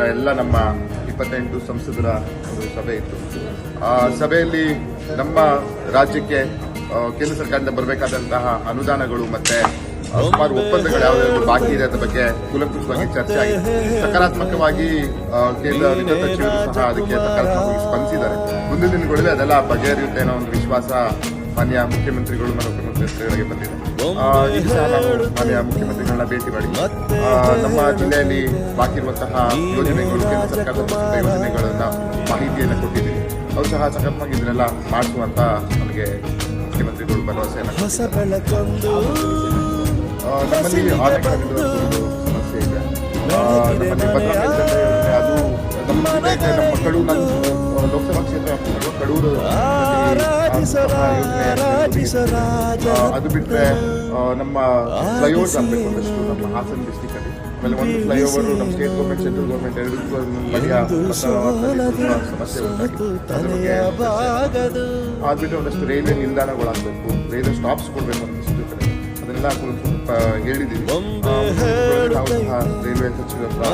ಹತ್ರ ಎಲ್ಲ ನಮ್ಮ ಇಪ್ಪತ್ತೆಂಟು ಸಂಸದರ ಒಂದು ಸಭೆ ಇತ್ತು. ಆ ಸಭೆಯಲ್ಲಿ ನಮ್ಮ ರಾಜ್ಯಕ್ಕೆ ಕೇಂದ್ರ ಸರ್ಕಾರದಿಂದ ಬರಬೇಕಾದಂತಹ ಅನುದಾನಗಳು ಮತ್ತೆ ಸುಮಾರು ಒಪ್ಪಂದಗಳು ಯಾವ್ದಾದ್ರು ಬಾಕಿ ಇದೆ ಅದರ ಬಗ್ಗೆ ಕೂಲಂಕುಷವಾಗಿ ಚರ್ಚೆ ಆಗಿದೆ. ಸಕಾರಾತ್ಮಕವಾಗಿ ಕೇಂದ್ರ ವಿತ್ತ ಸಚಿವರು ಸಹ ಅದಕ್ಕೆ ಸಕಾರಾತ್ಮಕವಾಗಿ ಸ್ಪಂದಿಸಿದ್ದಾರೆ. ಮುಂದಿನ ದಿನಗಳಲ್ಲಿ ಅದೆಲ್ಲ ಬಗೆಹರಿಯುತ್ತೆ ಅನ್ನೋ ಒಂದು ವಿಶ್ವಾಸ ಮಾನ್ಯ ಮುಖ್ಯಮಂತ್ರಿಗಳು ಮತ್ತು ಮುಖ್ಯಮಂತ್ರಿಗಳಿಗೆ ಬಂದಿದೆ ಇದು ಸಹ ನಾವು ಮಾನ್ಯ ಮುಖ್ಯಮಂತ್ರಿಗಳನ್ನ ಭೇಟಿ ಮಾಡಿ. ನಮ್ಮ ಜಿಲ್ಲೆಯಲ್ಲಿ ಬಾಕಿ ಇರುವಂತಹ ಯೋಜನೆಗಳು ಕೇಂದ್ರ ಸರ್ಕಾರದ ಯೋಜನೆಗಳನ್ನ ಮಾಹಿತಿಯನ್ನು ಕೊಟ್ಟಿದ್ದೀನಿ ಅವರು ಸಹ ಸಕಾರಾತ್ಮಕವಾಗಿ ಇದನ್ನೆಲ್ಲ ಮಾಡಿಸುವಂತ ನಮಗೆ ಮುಖ್ಯಮಂತ್ರಿಗಳು ಭರವಸೆಯನ್ನು ಆ, ನಮ್ಮಲ್ಲಿ ಆರ್ಥಿಕ ಸಮಸ್ಯೆ ಇದೆ. ನಮ್ಮಲ್ಲಿ ಭದ್ರಾ ಅದು ನಮ್ಮ ಕಡೂರು ಲೋಕಸಭಾ ಕ್ಷೇತ್ರ ಕಡೂರು ಅದು ಬಿಟ್ಟರೆ ನಮ್ಮ ಫ್ಲೈಓವರ್ಸ್ ಆಗಬೇಕು ಒಂದಷ್ಟು ನಮ್ಮ ಹಾಸನ ಡಿಸ್ಟಿಕ್ ಅಲ್ಲಿ. ಆಮೇಲೆ ಒಂದು ಫ್ಲೈಓವರ್ ನಮ್ಮ ಸ್ಟೇಟ್ ಗೌರ್ಮೆಂಟ್ ಸೆಂಟ್ರಲ್ ಗೌರ್ಮೆಂಟ್ ಎರಡಕ್ಕೂ ಮತ್ತು ಸಮಸ್ಯೆ ಉಂಟಾಗಿ ಅದ್ರ ಬಗ್ಗೆ ಬಾಗದು ಆದ್ಬಿಟ್ಟು ಒಂದಷ್ಟು ರೈಲ್ವೆ ನಿಲ್ದಾಣಗಳಾಗಬೇಕು. ರೈಲ್ವೆ ಸ್ಟಾಪ್ಸ್ ಕೊಡಬೇಕು ಒಂದಷ್ಟು ಕಡೆ. ಅದನ್ನೆಲ್ಲ ಸ್ವಲ್ಪ ಹೇಳಿದ್ದೀವಿ. ಆ, ನಾವು ಸಹ ರೈಲ್ವೆ ಸಚಿವರ ಹತ್ರ